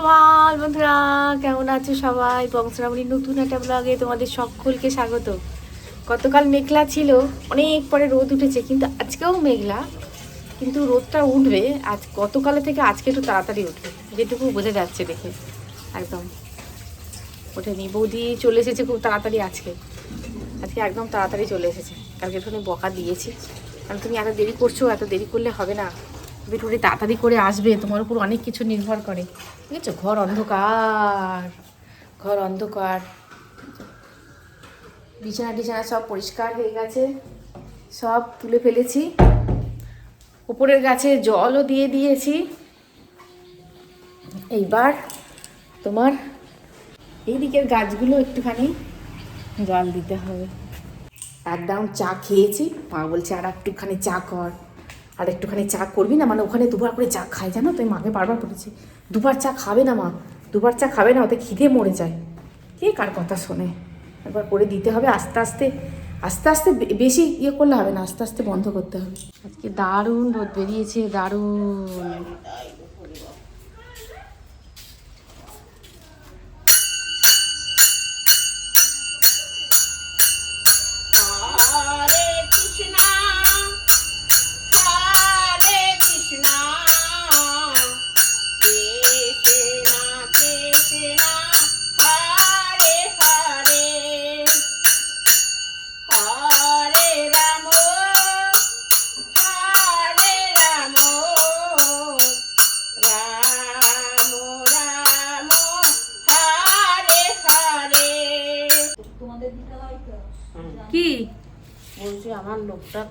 সুপ্রভাত বন্ধুরা, কেমন আছো সবাই? বংশরামণির নতুন একটা ব্লগে তোমাদের সকলকে স্বাগত। গতকাল মেঘলা ছিল, অনেক পরে রোদ উঠেছে, কিন্তু আজকেও মেঘলা। কিন্তু রোদটা উঠবে, আজ গতকালে থেকে আজকে একটু তাড়াতাড়ি উঠবে, যেটুকু বোঝা যাচ্ছে দেখে, একদম। ওঠেনি বৌদি চলে এসেছে খুব তাড়াতাড়ি আজকে। আজকে একদম তাড়াতাড়ি চলে এসেছে। কালকে একটু বকা দিয়েছি। কারণ তুমি এত দেরি করছ, এত দেরি করলে হবে না। একটু তাড়াতাড়ি করে আসবে, তোমার উপর অনেক কিছু নির্ভর করে। ঠিক আছে? ঘর অন্ধকার ঘর অন্ধকার। বিছানা টিছানা সব পরিষ্কার হয়ে গেছে, সব তুলে ফেলেছি। উপরের গাছে জলও দিয়ে দিয়েছি। এইবার তোমার এই দিকের গাছগুলো একটুখানি জল দিতে হবে। একদম চা খেয়েছি, মা বলছে আর একটুখানি চা কর। আর একটুখানি চা করবি না? মানে ওখানে দুবার করে চা খায় জানো? তো মাকে বারবার বলেছি, দুবার চা খাবে না মা, দুবার চা খাবে না, ওতে খিদে মরে যায়। কে কার কথা শোনে? একবার করে দিতে হবে, আস্তে আস্তে আস্তে আস্তে বেশি ইয়ে করলে হবে না, আস্তে আস্তে বন্ধ করতে হবে। আজকে দারুণ রোদ বেরিয়েছে, দারুণ।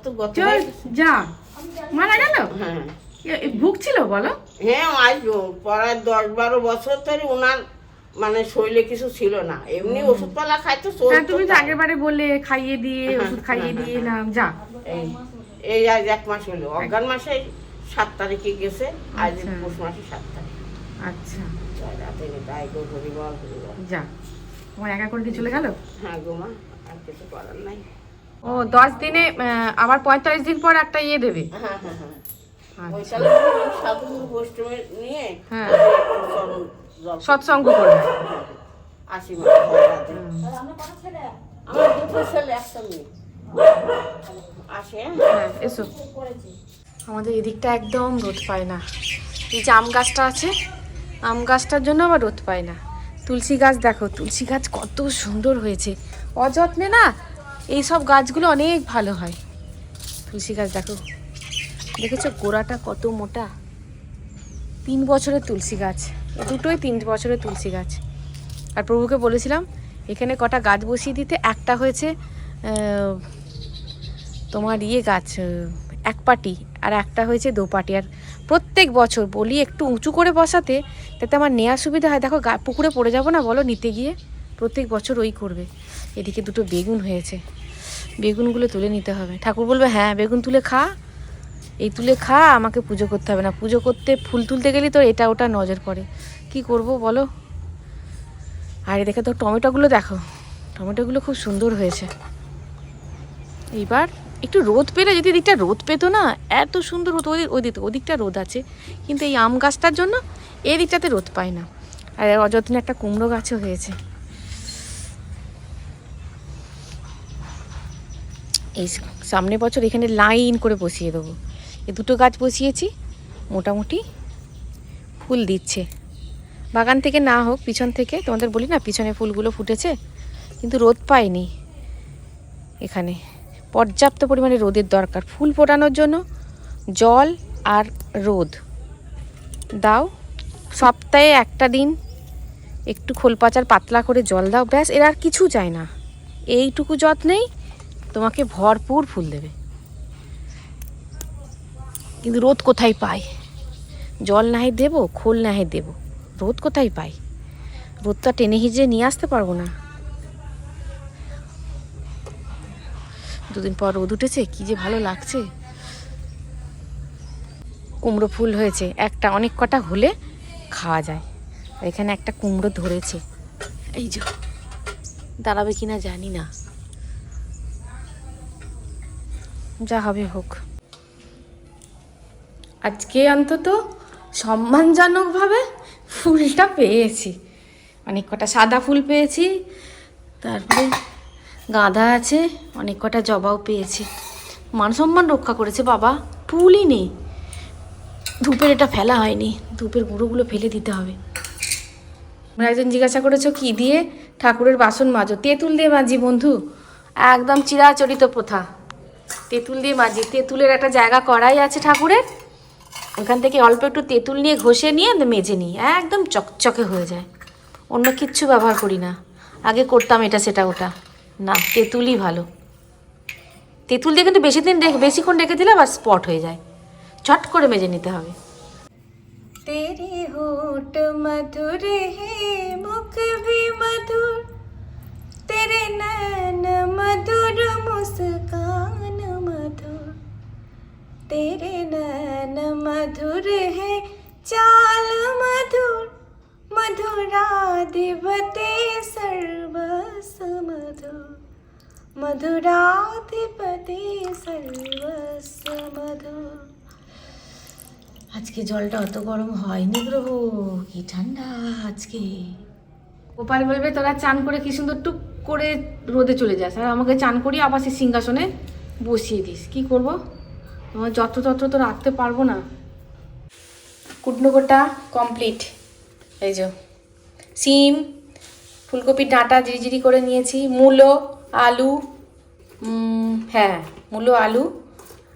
তো গত যা। মারা গেল? হ্যাঁ। ভুগছিল বলো? হ্যাঁ আজ দশ বারো বছর ধরে ওনার মানে শরীরে কিছু ছিল না। এমনি খাইতো হ্যাঁ তুমি তো চলতো আগের বারে বললে খাইয়ে দিয়ে ওষুধ খাইয়ে দিয়ে এলাম যা। এই এই আজ এক মাস হলো। অজ্ঞান মাসে সাত তারিখে গেছে আজ আচ্ছা। পৌষ মাসে সাত তারিখ। আচ্ছা। যা। তোমার একা করে কি চলে গেল? হ্যাঁ গোমা আর কিছু করার নাই। ও দশ দিনে আবার পঁয়তাল্লিশ দিন পর একটা ইয়ে দেবে। হ্যাঁ হ্যাঁ হ্যাঁ আচ্ছা। হ্যাঁ। সৎসঙ্গ করবে। এসো। আমাদের এদিকটা একদম রোদ পায় না। এই যে আম গাছটা আছে আম গাছটার জন্য আবার রোদ পায় না। তুলসী গাছ দেখো তুলসী গাছ কত সুন্দর হয়েছে। অযত্নে না এই সব গাছগুলো অনেক ভালো হয়। তুলসী গাছ দেখো। দেখেছ গোড়াটা কত মোটা? তিন বছরের তুলসী গাছ। দুটোই তিন বছরের তুলসী গাছ। আর প্রভুকে বলেছিলাম, এখানে কটা গাছ বসিয়ে দিতে। একটা হয়েছে তোমার ইয়ে গাছ এক পাটি আর একটা হয়েছে দো পাটি আর প্রত্যেক বছর বলি, একটু উঁচু করে বসাতে, তাতে আমার নেওয়ার সুবিধা হয়। দেখো পুকুরে পড়ে যাব না, বলো নিতে গিয়ে। প্রত্যেক বছর ওই করবে। এদিকে দুটো বেগুন হয়েছে। বেগুনগুলো তুলে নিতে হবে। ঠাকুর বলবে হ্যাঁ বেগুন তুলে খা। এই তুলে খা, আমাকে পুজো করতে হবে না। পুজো করতে ফুল তুলতে গেলে তো এটা ওটা নজর পড়ে। কি করব বলো? আর এদিকে তো টমেটোগুলো দেখো। টমেটোগুলো খুব সুন্দর হয়েছে। এইবার একটু রোদ পেলে, যদি দিকটা রোদ পেতো না, এত সুন্দর হতো ওই ওই দিক ওদিকটা রোদ আছে। কিন্তু এই আম গাছটার জন্য এই দিকটাতে রোদ পায় না। আর অযত্নে একটা কুমড়ো গাছও হয়েছে। এই সামনে বছর এখানে লাইন করে বসিয়ে দেবো। এই দুটো গাছ বসিয়েছি, মোটামুটি ফুল দিচ্ছে। বাগান থেকে না হোক, পিছন থেকে, তোমাদের বলি না, পিছনে ফুলগুলো ফুটেছে, কিন্তু রোদ পায়নি এখানে। পর্যাপ্ত পরিমাণে রোদের দরকার। ফুল ফোটানোর জন্য জল আর রোদ। দাও, সপ্তাহে একটা দিন একটু খোলপাচার পাতলা করে জল দাও, ব্যাস, এর আর কিছু চাই না। এইটুকু যত্নেই তোমাকে ভরপুর ফুল দেবে। কিন্তু রোদ কোথায় পাই জল নাহে দেবো, খোল নাহে দেবো। রোদ কোথায় পাই রোদটা টেনে হিজে নিয়ে আসতে পারব না। দুদিন পর রোদ উঠেছে, কি যে ভালো লাগছে। কুমড়ো ফুল হয়েছে, একটা অনেক কটা হলে খাওয়া যায়। এখানে একটা কুমড়ো ধরেছে। এই যে, দাঁড়াবে কিনা জানি না। যা হবে হোক। আজকে অন্তত সম্মানজনকভাবে ফুলটা পেয়েছি। অনেক কটা সাদা ফুল পেয়েছি, তারপরে গাঁদা আছে, অনেক কটা জবাও পেয়েছি। মান সম্মান রক্ষা করেছে বাবা, ফুলই নেই। ধূপের এটা ফেলা হয়নি, ধূপের গুঁড়োগুলো ফেলে দিতে হবে। একজন জিজ্ঞাসা করেছ কি দিয়ে ঠাকুরের বাসন মাজো? তেঁতুল দিয়ে মাজি বন্ধু, একদম চিরাচরিত প্রথা। তেঁতুল দিয়ে মাজি। তেঁতুলের একটা জায়গা করাই আছে ঠাকুরের। ওখান থেকে অল্প একটু তেঁতুল নিয়ে ঘষে নিয়ে মেজে নিই। একদম চকচকে হয়ে যায়। অন্য কিচ্ছু ব্যবহার করি না। আগে করতাম এটা, সেটা, ওটা। না, তেঁতুলই ভালো। তেঁতুল দিয়ে কিন্তু বেশি দিন রেখে, বেশিক্ষণ রেখে দিলে আবার স্পট হয়ে যায়। চট করে মেজে নিতে হবে। মধুর হে তেরে तेरे नैन मधुर है चाल मधुर मधुराधिपते सर्वस मधुर मधुराधिपते सर्वस मधुर আজকে জলটা অত গরম হয়নি গ্রহ কি ঠান্ডা আজকে গোপাল বলবে তোরা চান করে কি সুন্দর টুক করে রোদে চলে যাস আর আমাকে চান করিয়ে আবার সে সিংহাসনে বসিয়ে দিস কি করব আমার যত তত্র তো রাখতে পারব না। কুটনোকোটা কমপ্লিট এই যে, সিম, ফুলকপির ডাঁটা জিরিজিরি করে নিয়েছি, মূলো, আলু হ্যাঁ মূলো, আলু,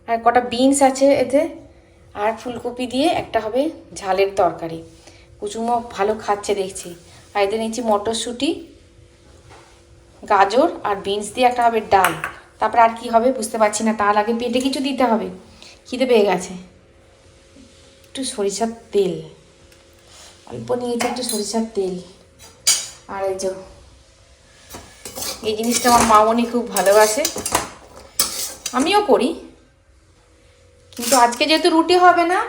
আর কটা বিনস আছে এতে, আর ফুলকপি দিয়ে একটা হবে ঝালের তরকারি। কুচুমো ভালো খাচ্ছে দেখছি। আর এতে নিয়েছি মটরশুঁটি, গাজর, আর বিনস দিয়ে একটা হবে ডাল। তারপর আর কি হবে বুঝতে পারছি না, তার আগে পেটে কিছু দিতে হবে। খিদে পেয়ে গেছে। একটু সরিষার তেল। অল্প নিয়েছি একটু সরিষার তেল। আর এই যে, এই জিনিসটা আমার মা মামনি খুব ভালোবাসে। আমিও করি। কিন্তু আজকে যেহেতু রুটি হবে না,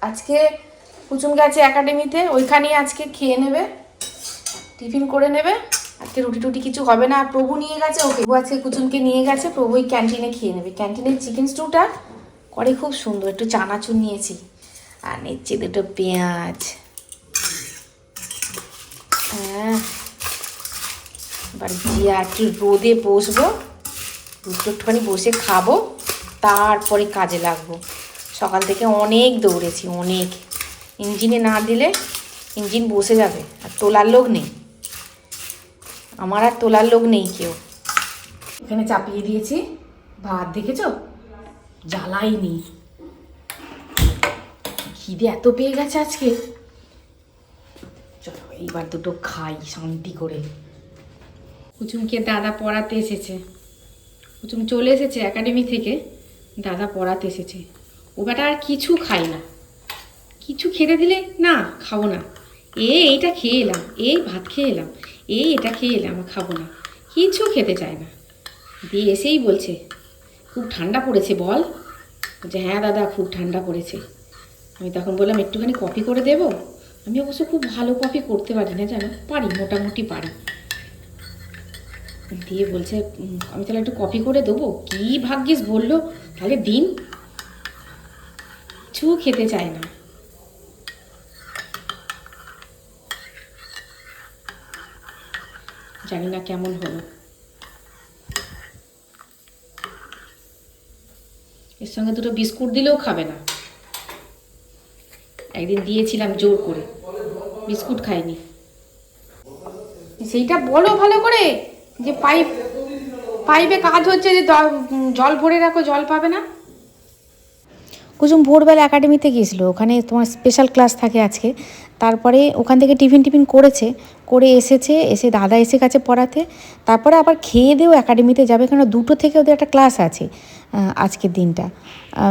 আজকে কুচুম গেছে একাডেমিতে ওইখানেই আজকে খেয়ে নেবে, টিফিন করে নেবে। আজকে রুটি টুটি কিছু হবে না প্রভু নিয়ে গেছে, ওকে আজকে কুচুমকে নিয়ে গেছে, প্রভু ওই ক্যান্টিনে খেয়ে নেবে। ক্যান্টিনের চিকেন স্টুটা করে খুব সুন্দর, একটু চানাচুর নিয়েছি। আর নিচ্ছি দুটো পেঁয়াজ। হ্যাঁ। এবার গিয়ে একটু রোদে বসবো, দুটো একটুখানি বসে খাব, তারপরে কাজে লাগবো। সকাল থেকে অনেক দৌড়েছি, অনেক। ইঞ্জিনে না দিলে ইঞ্জিন বসে যাবে, আর তোলার লোক নেই। আমার আর তোলার লোক নেই কেউ। এখানে চাপিয়ে দিয়েছি। ভাত দেখেছ? জ্বালাইনি। খিদে এত পেয়ে গেছে আজকে। চলো, এইবার দুটো খাই শান্তি করে। কুচুমকে দাদা পড়াতে এসেছে। কুচুম চলে এসেছে একাডেমি থেকে। দাদা পড়াতে এসেছে। ও বেটা আর কিছু খাই না। কিছু খেতে দিলে না, খাব না। এ এইটা খেয়ে এলাম এই ভাত খেয়ে এলাম এই এটা খেয়ে এলাম খাব না। কিছু খেতে চায় না। দিয়ে এসেই বলছে, খুব ঠান্ডা পড়েছে বল। যে হ্যাঁ দাদা, খুব ঠান্ডা পড়েছে। আমি তখন বললাম, একটুখানি কফি করে দেবো? আমি অবশ্য খুব ভালো কফি করতে পারি না, জানো? পারি, মোটামুটি পারি। দিয়ে বলছে আমি তাহলে একটু কফি করে দেবো? কী ভাগ্যিস বলল, তাহলে দিন। কিছু খেতে চায় না। জানি না কেমন হলো। এর সঙ্গে দুটো বিস্কুট দিলেও খাবে না। একদিন দিয়েছিলাম জোর করে। বিস্কুট খাইনি। সেইটা বলো ভালো করে যে পাইপ পাইপে কাজ হচ্ছে যে জল ভরে রাখো জল পাবে না? কুসুম ভোরবেলা একাডেমিতে গিয়েছিল। ওখানে তোমার স্পেশাল ক্লাস থাকে আজকে। তারপরে ওখান থেকে টিফিন টিফিন করেছে। করে এসেছে, এসে দাদা এসে গেছে পড়াতে। তারপরে আবার খেয়ে দিয়েও একাডেমিতে যাবে কারণ দুটো থেকে ওদের একটা ক্লাস আছে আজকের দিনটা।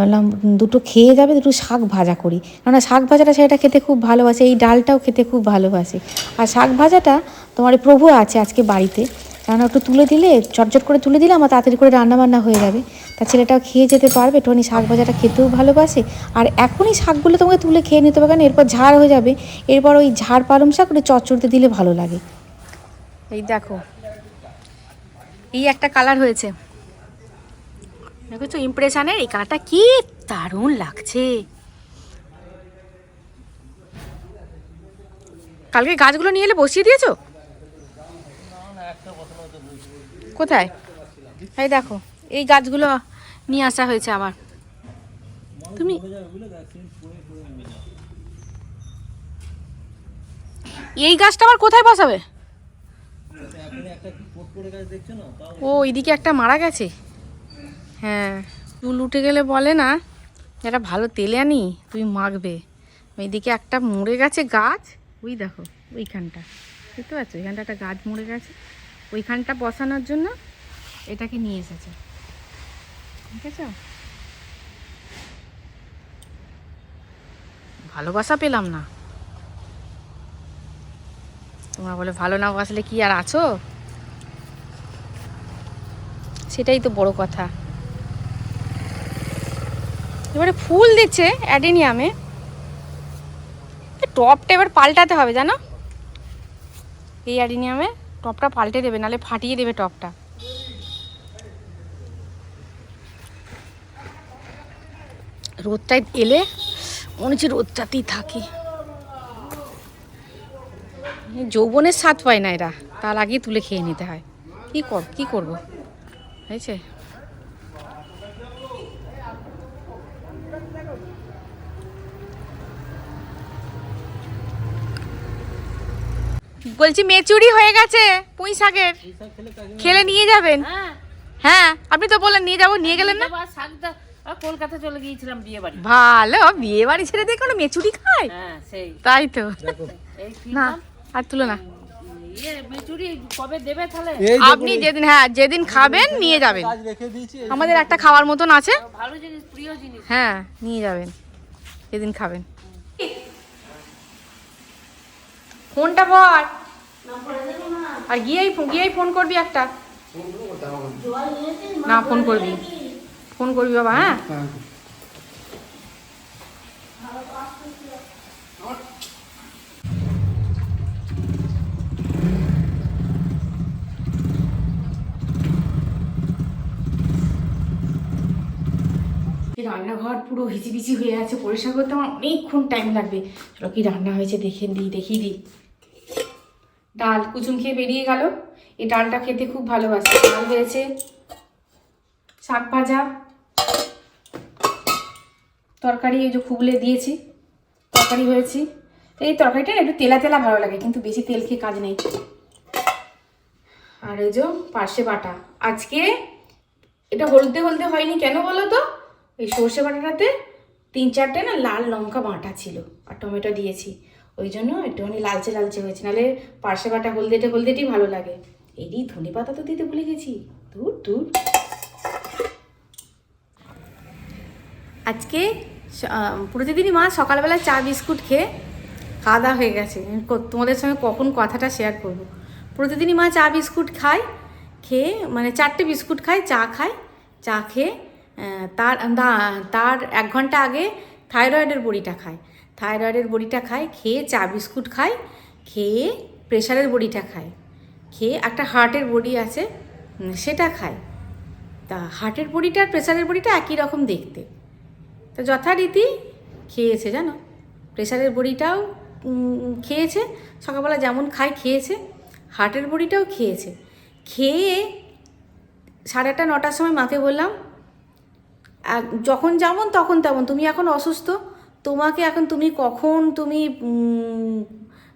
বললাম, দুটো খেয়ে যাবে, দুটো শাক ভাজা করি। কেননা শাক ভাজাটা সেটা খেতে খুব ভালোবাসে, এই ডালটাও খেতে খুব ভালোবাসে। আর শাক ভাজাটা তোমার প্রভু আছে আজকে বাড়িতে, কেননা একটু তুলে দিলে, চটচট করে তুলে দিলে আমার তাড়াতাড়ি করে রান্না বান্না হয়ে যাবে। তা ছেলেটাও খেয়ে যেতে পারবে একটুখানি শাক ভাজাটা খেতেও ভালোবাসে। আর এখনই শাকগুলো তোমাকে তুলে খেয়ে নিতে হবে কারণ এরপর ঝাড় হয়ে যাবে। এরপর ওই ঝাড় পালং শাক ওটা চচ্চড়তে দিলে ভালো লাগে। এই দেখো, এই একটা কালার হয়েছে। দেখেছ ইমপ্রেশনের এই কালারটা কি দারুণ লাগছে। কালকে গাছগুলো নিয়ে এলে বসিয়ে দিয়েছ? কোথায়? এই দেখো, এই গাছগুলো নিয়ে আসা হয়েছে আমার। তুমি এই গাছটা আবার কোথায় বসাবে? ও এইদিকে একটা মারা গেছে। হ্যাঁ চুল উঠে গেলে বলে না যেটা ভালো তেলে আনি তুই মাখবে। এইদিকে একটা মরে গেছে গাছ। ওই দেখো, ওইখানটা। দেখতে পাচ্ছ? ওইখানটা একটা গাছ মরে গেছে। ওইখানটা বসানোর জন্য এটাকে নিয়ে এসেছে। ভালোবাসা পেলাম না। তোমরা বলে ভালো না বাসলে কি আর আছো? সেটাই তো বড় কথা। এবারে ফুল দিচ্ছে অ্যাডেনিয়ামে। টপটা এবার পাল্টাতে হবে, জানো? এই অ্যাডেনিয়ামে টপটা পাল্টে দেবে নালে ফাটিয়ে দেবে টপটা। রোদটায় এলে মনে হচ্ছে রোদটাতেই থাকি। যৌবনের স্বাদ পায় না এরা তার আগেই তুলে খেয়ে নিতে হয়। কি কর কি করব? হয়েছে? বলছি মেচুরি হয়ে গেছে পুঁই শাকের। খেলে নিয়ে যাবেন? হ্যাঁ। হ্যাঁ আপনি তো বললেন নিয়ে যাব নিয়ে গেলেন না? কলকাতা চলে গিয়েছিলাম বিয়ে বাড়ি ভালো বিয়ে বাড়ি ছেড়ে দিয়ে কোনো মেচুরি খায়? হ্যাঁ সেই। তাই তো। না আর তুলো না। কবে দেবে তাহলে? আপনি যেদিন হ্যাঁ যেদিন খাবেন নিয়ে যাবেন। আমাদের একটা খাওয়ার মতন আছে। ভালো জিনিস প্রিয় জিনিস। হ্যাঁ নিয়ে যাবেন। যেদিন খাবেন। ফোনটা বল। আর গিয়েই গিয়েই ফোন করবি একটা। না। ফোন করবি। ফোন করবি বাবা হ্যাঁ? এই রান্নাঘর পুরো হিচিবিচি হয়ে আছে পরিষ্কার করতে আমার অনেকক্ষণ টাইম লাগবে। চলো কি রান্না হয়েছে দেখে দিই দেখিয়ে দিই। ডাল কুচুম খেয়ে বেরিয়ে গেল। এই ডালটা খেতে খুব ভালোবাসে। ডাল হয়েছে শাক ভাজা। তরকারি, এই যে খুবলে দিয়েছি, তরকারি হয়েছি। এই তরকারিটা একটু তেলা তেলা ভালো লাগে, কিন্তু বেশি তেল খেয়ে কাজ নেই। আর এই যে পার্শে বাটা। আজকে এটা হলদে হলদে হয়নি কেন বলো তো? এই সর্ষে বাটাটাতে তিন চারটে না লাল লঙ্কা বাটা ছিল, আর টমেটো দিয়েছি। ওই জন্য একটুখানি লালচে লালচে হয়েছে, নাহলে পার্শে বাটা হলদেটে হলদেটি ভালো লাগে। এই ধনে পাতা তো দিতে ভুলে গেছি। দূর দূর আজকে প্রতিদিনই মা সকালবেলা চা, বিস্কুট খেয়ে দাওয়া হয়ে গেছে। তোমাদের সঙ্গে কখন কথাটা শেয়ার করব? প্রতিদিনই মা চা, বিস্কুট খায়, খেয়ে মানে চারটে বিস্কুট খায়, চা খায়, চা খেয়ে তার তার এক ঘণ্টা আগে থাইরয়েডের বড়িটা খায়। থাইরয়েডের বড়িটা খায়, খেয়ে চা, বিস্কুট খায়, খেয়ে প্রেশারের বড়িটা খায়। খেয়ে একটা হার্টের বড়ি আছে সেটা খায়। তা হার্টের বড়িটা আর প্রেশারের বড়িটা একই রকম দেখতে। তো যথারীতি খেয়েছে, জানো? প্রেশারের বড়িটাও খেয়েছে। সকালবেলা যেমন খায়, খেয়েছে। হার্টের বড়িটাও খেয়েছে। খেয়ে সাড়ে আটটা, নটার সময় মাকে বললাম যখন যেমন তখন তেমন, তুমি এখন অসুস্থ। তোমাকে এখন তুমি কখন তুমি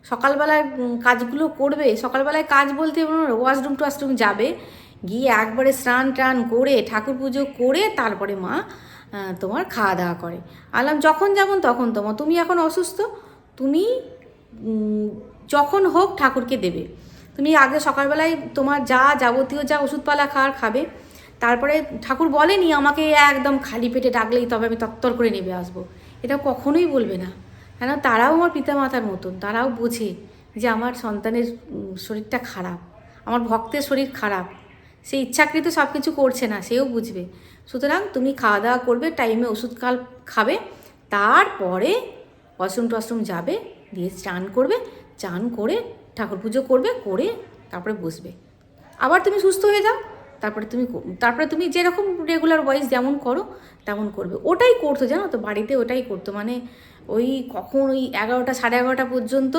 সকালবেলায় কাজগুলো করবে? সকালবেলায় কাজ বলতে ওয়াশরুম টোয়াশরুম যাবে। গিয়ে একবারে স্নান টান করে ঠাকুর পুজো করে তারপরে মা তোমার খাওয়া দাওয়া করে। আলাম, যখন যেমন তখন তোমার। তুমি এখন অসুস্থ, তুমি যখন হোক ঠাকুরকে দেবে। তুমি আগে সকালবেলায় তোমার যা যাবতীয় যা ওষুধপালা খাওয়ার খাবে, তারপরে ঠাকুর বলেনি আমাকে একদম খালি পেটে ডাকলেই তবে আমি তত্তর করে নেবে আসব। এটা কখনোই বলবে না। কেন? তারাও আমার পিতামাতার মতন। তারাও বোঝে যে আমার সন্তানের শরীরটা খারাপ। আমার ভক্তের শরীর খারাপ। সে ইচ্ছাকৃত সব কিছু করছে না, সেও বুঝবে। সুতরাং তুমি খাওয়া দাওয়া করবে টাইমে ওষুধ কাল খাবে, তারপরে ওয়াশরুম টশরুম যাবে দিয়ে চান করবে চান করে ঠাকুর পুজো করবে, করে তারপরে বসবে। আবার তুমি সুস্থ হয়ে যাও, তারপরে তুমি তারপরে তুমি যেরকম রেগুলার ওয়াইজ যেমন করো, তেমন করবে। ওটাই করতো, জানো তো, বাড়িতে ওটাই করতো। মানে ওই কখন ওই এগারোটা, সাড়ে এগারোটা পর্যন্ত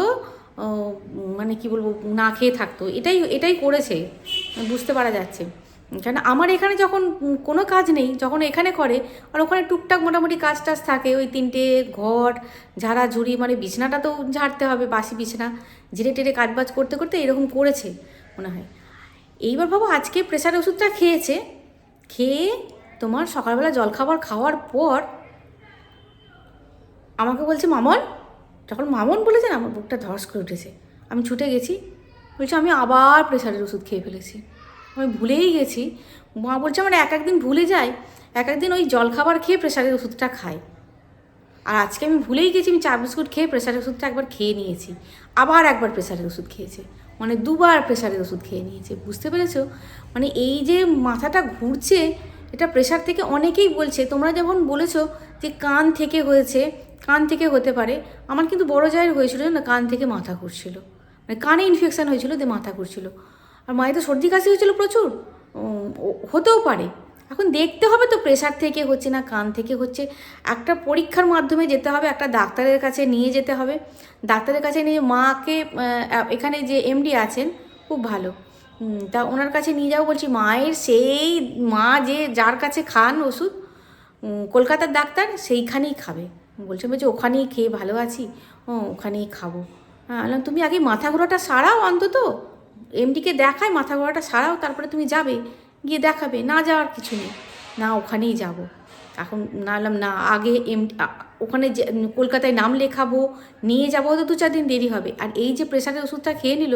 মানে কি বলব, না খেয়ে থাকতো। এটাই এটাই করেছে। বুঝতে পারা যাচ্ছে। কেন আমার এখানে যখন কোনো কাজ নেই, যখন এখানে করে, আর ওখানে টুকটাক মোটামুটি কাজ টাজ থাকে, ওই তিনটে ঘর, ঝাড়া ঝুড়ি মানে বিছানাটা তো ঝাড়তে হবে, বাসি বিছানা ঝেড়ে টেরে কাজবাজ করতে করতে এরকম করেছে মনে হয়। এইবার ভাবো আজকে প্রেশারের ওষুধটা খেয়েছে, খেয়ে তোমার সকালবেলা জলখাবার খাওয়ার পর আমাকে বলছে, মামন? যখন মামন বলেছে না, আমার বুকটা ধস করে উঠেছে। আমি ছুটে গেছি, বলছে, আমি আবার প্রেশারের ওষুধ খেয়ে ফেলেছি। আমি ভুলেই গেছি। মা বলছে, আমার এক একদিন ভুলে যাই এক একদিন ওই জলখাবার খেয়ে প্রেশারের ওষুধটা খাই আর আজকে আমি ভুলেই গেছি, আমি চা বিস্কুট খেয়ে প্রেশারের ওষুধটা একবার খেয়ে নিয়েছি। আবার একবার প্রেশারের ওষুধ খেয়েছে। মানে দুবার প্রেশারের ওষুধ খেয়ে নিয়েছে। বুঝতে পেরেছ? মানে এই যে মাথাটা ঘুরছে, এটা প্রেশার থেকে অনেকেই বলছে, তোমরা যেমন বলেছ যে কান থেকে হয়েছে, কান থেকে হতে পারে, আমার কিন্তু বড় জায়ের হয়েছিল না কান থেকে মাথা ঘুরছিল। মানে কানে ইনফেকশান হয়েছিল দিয়ে মাথা ঘুরছিল। আর মায়ের তো সর্দি কাশি হয়েছিল প্রচুর। হতেও পারে। এখন দেখতে হবে তো প্রেশার থেকে হচ্ছে না, কান থেকে হচ্ছে। একটা পরীক্ষার মাধ্যমে যেতে হবে, একটা ডাক্তারের কাছে নিয়ে যেতে হবে। ডাক্তারের কাছে নিয়ে মাকে এখানে যে এমডি আছেন, খুব ভালো। তা ওনার কাছে নিয়ে যাব বলছি, মায়ের সেই, মা যে যার কাছে খান ওষুধ কলকাতার ডাক্তার সেইখানেই খাবে। বলছে বলছে, ওখানেই খেয়ে ভালো আছি, ও, ওখানেই খাব। হ্যাঁ তুমি আগে মাথা ঘোরাটা সারাও অন্তত এমডিকে দেখায়, মাথা ঘোরাটা সারাও, তারপরে তুমি যাবে, গিয়ে দেখাবে, না যাওয়ার কিছু নেই। না, ওখানেই যাব। এখন না হলাম না, আগে এম ওখানে কলকাতায় নাম লেখাবো, নিয়ে যাব তো দু চার দিন দেরি হবে। আর এই যে প্রেশারের ওষুধটা খেয়ে নিল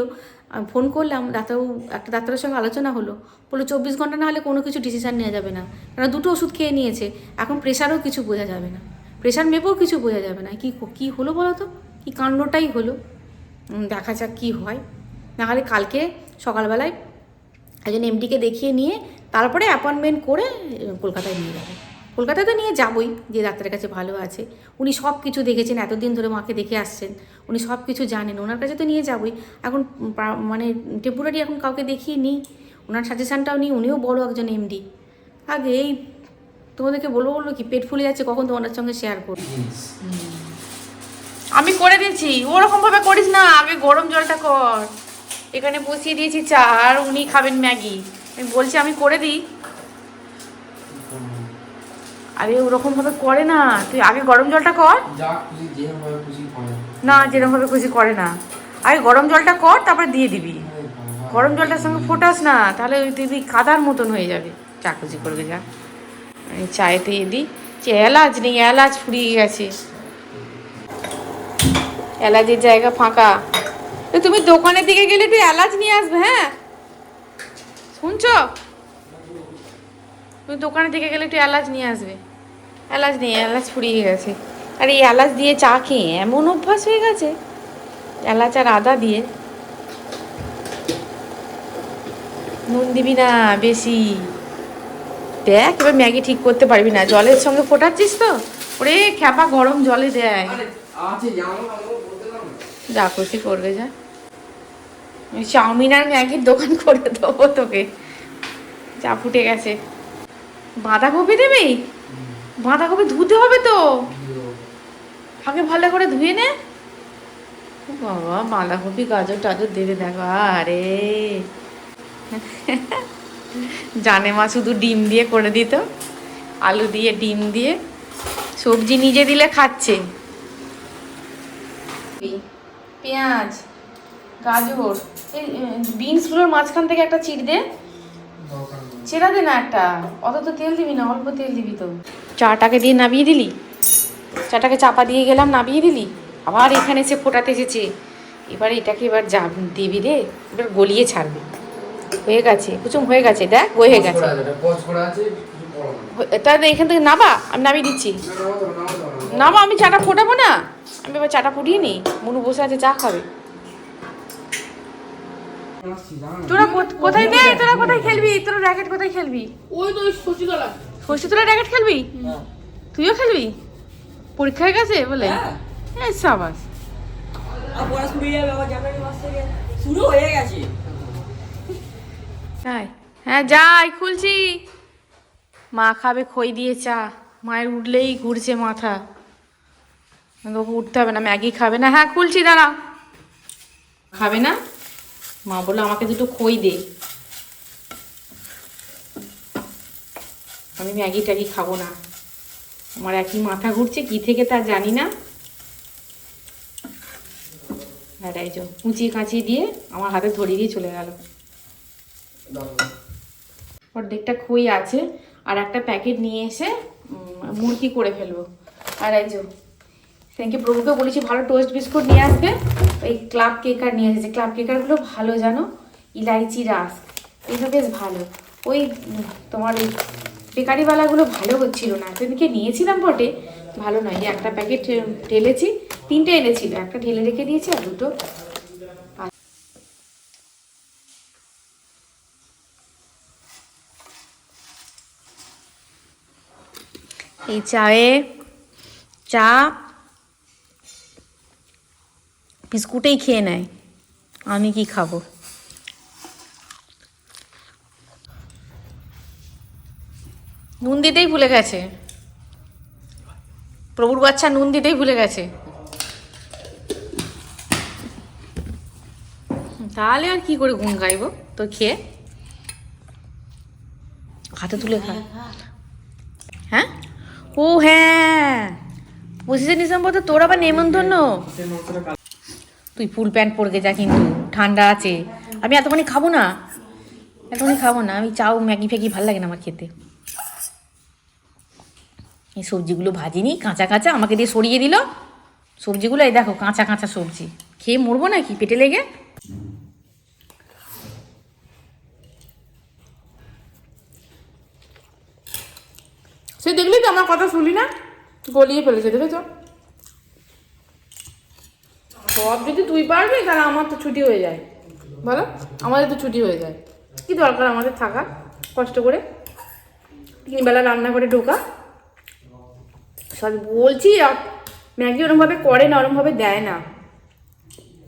ফোন করলাম, ডাক্তারবাবু, একটা ডাক্তারের সঙ্গে আলোচনা হলো। বলল, চব্বিশ ঘণ্টা না হলে কোনো কিছু ডিসিশান নেওয়া যাবে না। কারণ দুটো ওষুধ খেয়ে নিয়েছে। এখন প্রেশারও কিছু বোঝা যাবে না। প্রেশার মেপেও কিছু বোঝা যাবে না। কি, কী হলো বলো তো? কী কাণ্ডটাই হলো? দেখা যাক কী হয়। নাহলে কালকে সকালবেলায় একজন এমডিকে দেখিয়ে নিয়ে তারপরে অ্যাপয়েন্টমেন্ট করে কলকাতায় নিয়ে যাবে। কলকাতায় তো নিয়ে যাবই যে ডাক্তারের কাছে ভালো আছে। উনি সব কিছু দেখেছেন এতদিন ধরে মাকে দেখে আসছেন। উনি সব কিছু জানেন ওনার কাছে তো নিয়ে যাবই। এখন পা- মানে টেম্পোরারি এখন কাউকে দেখিয়ে নিই। ওনার সাজেশানটাও নিই উনিও বড় একজন এমডি আগে এই তোমাদেরকে বলব বলব কি পেট ফুলে যাচ্ছে কখন তোমাদের সঙ্গে শেয়ার করব? আমি করে দিয়েছি ওরকম ভাবে করিস না আগে গরম জলটা কর। এখানে বসিয়ে দিয়েছি চা আর উনি খাবেন ম্যাগি। আমি বলছি আমি করে দিই। আরে ওরকম ভাবে করে না। তুই আগে গরম জলটা কর। না যেরকম ভাবে খুশি করে। না আগে গরম জলটা কর তারপরে দিয়ে দিবি। গরম জলটার সঙ্গে ফোটাস না তাহলে ওই দিদি কাদার মতন হয়ে যাবে। চা খুশি করবে যা। আমি চায়েতে দিই। যে এলাচ নেই এলাচ ফুরিয়ে গেছে। এলাচের জায়গা ফাঁকা। তো তুমি দোকানের দিকে গেলে তুই এলাচ নিয়ে আসবে হ্যাঁ? শুনছো? তুমি দোকানের দিকে গেলে একটু এলাচ নিয়ে আসবে। এলাচ নিয়ে এলাচ ফুরিয়ে গেছে। আর এই এলাচ দিয়ে চা খেয়ে এমন অভ্যাস হয়ে গেছে। এলাচ আর আদা দিয়ে। নুন দিবি না বেশি। দেখ এবার ম্যাগি ঠিক করতে পারবি না। জলের সঙ্গে ফোটাচ্ছিস তো? ওরে খ্যাপা গরম জলে দেয়। যা খুশি করবে যা। চাউমিন আর ম্যাগির দোকান করে দেবো তোকে। চা ফুটে গেছে। বাঁধাকপি দেবি? বাঁধাকপি ধুতে হবে তো। আগে ভালো করে ধুয়ে নে। বাবা, বাঁধাকপি, গাজর, টাজর দেবে দেখো। আরে। জানে মা শুধু ডিম দিয়ে করে দিত। আলু দিয়ে, ডিম দিয়ে। সবজি নিজে দিলে খাচ্ছে। পেঁয়াজ। গাজর। এই বিনসগুলোর মাঝখান থেকে একটা চিড় দে। ছেড়া দে না একটা। অত তো তেল দিবি না অল্প তেল দিবি তো। চাটাকে দিয়ে নামিয়ে দিলি? চাটাকে চাপা দিয়ে গেলাম নামিয়ে দিলি? আবার এখানে এসে ফোটাতে এসেছে। এবার এটাকে এবার যা দিবি রে এবার গলিয়ে ছাড়বে। হয়ে গেছে কুচুম হয়ে গেছে দেখ হয়ে গেছে। তাহলে এখান থেকে নাবা আমি নামিয়ে দিচ্ছি। না, নামাও দাও, নামাও দাও, নামাও দাও। নামা আমি চাটা ফোটাবো না? আমি এবার চাটা ফুটিয়ে নিই। মনু বসে আছে চা খাবে। তোরা কোথায় নে? তোরা কোথায় খেলবি? তোরা র্যাকেট কোথায় খেলবি? ওই তো শশীতলা। তোরা র্যাকেট খেলবি? তুইও খেলবি? পরীক্ষা হয়ে গেছে বলে? হ্যাঁ। সাবাস। হয়ে শুরু হয়ে গেছে। হ্যাঁ যাই খুলছি। মা খাবে খই দিয়ে চা। মায়ের উঠলেই ঘুরছে মাথা। ওকে উঠতে হবে না ম্যাগি খাবে না। হ্যাঁ খুলছি দাঁড়া। খাবে না? মা বলল, আমাকে দুটো খই দে। আমি ম্যাগি ট্যাগি খাব না। আমার একই মাথা ঘুরছে, কি থেকে তা জানি না। আর যে কুচিয়ে কাঁচিয়ে দিয়ে আমার হাতে ধরিয়ে দিয়ে চলে গেল। অর্ধেকটা খই আছে, আর একটা প্যাকেট নিয়ে এসে মুরগি করে ফেলব। আর যে সেদিনকে প্রভুকে বলেছি ভালো টোস্ট বিস্কুট নিয়ে আসবে। ওই ক্লাব কেকার নিয়ে এসেছে। ক্লাব কেকারগুলো ভালো জানো? ইলাইচি রাস। এগুলো বেশ ভালো। ওই তোমার ওই বেকারিওয়ালাগুলো ভালো হচ্ছিল না। সেদিনকে নিয়েছিলাম বটে? ভালো নয়। একটা প্যাকেট ঢেলেছি। তিনটে এনেছিল একটা ঢেলে রেখে দিয়েছি আর দুটো এই চায়ে চা বিস্কুটেই খেয়ে নেয়। আমি কি খাব? নুন দিতেই ভুলে গেছে। প্রভুর বাচ্চা নুন দিতেই ভুলে গেছে। তাহলে আর কি করে গুণ গাইবো? তো খেয়ে? হাতে তুলে খা। হ্যাঁ? ও হ্যাঁ। পঁচিশে ডিসেম্বর তো তোর আবার নেমন্তন্ন। তুই ফুল প্যান্ট পরে যা কিন্তু, ঠান্ডা আছে। আমি এতখানি খাব না। এতখানি খাব না। আমি চাও ম্যাগি ফ্যাগি ভালো লাগে না আমার খেতে। এই সবজিগুলো ভাজিনি, কাঁচা কাঁচা আমাকে দিয়ে সরিয়ে দিল। সবজিগুলো এই দেখো, কাঁচা কাঁচা সবজি। খেয়ে মরবো নাকি? পেটে লেগে? সে দেখলি তো আমার কথা শুনি না? গলিয়ে ফেলেছে, দেখেছ? সব যদি তুই পারবি, তাহলে আমার তো ছুটি হয়ে যায়। বলো, আমাদের তো ছুটি হয়ে যায়। কি দরকার আমাদের থাকা কষ্ট করে। তিনবেলা রান্না করে ঢোকা। সব বলছি ম্যাগি ওরমভাবে করে না, ওরমভাবে দেয় না।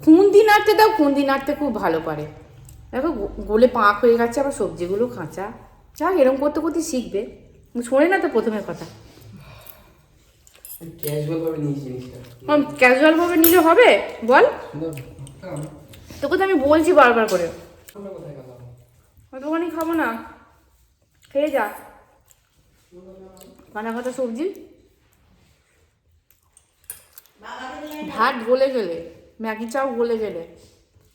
খুন্তি নাড়তে দাও, খুন্তি নাড়তে খুব ভালো পারে দেখো গোলে পাঁক হয়ে গেছে, আবার সবজিগুলো কাঁচা যাক এরকম করতে করতে শিখবে। শোনে না তো প্রথমের কথা। ক্যাজুয়াল ভাবে নিয়েছি নিলে হবে? বল। তোকে তো আমি বলছি বারবার করে। অতখানি খাব না। খেয়ে যা। কানা কাটা সবজি। ভাত গলে গেলে, ম্যাগি চাও গলে গেলে,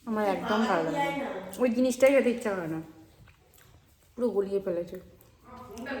আমার একদম ভালো লাগে। ওই জিনিসটাই খেতে ইচ্ছা করে না। পুরো গলিয়ে ফেলেছে।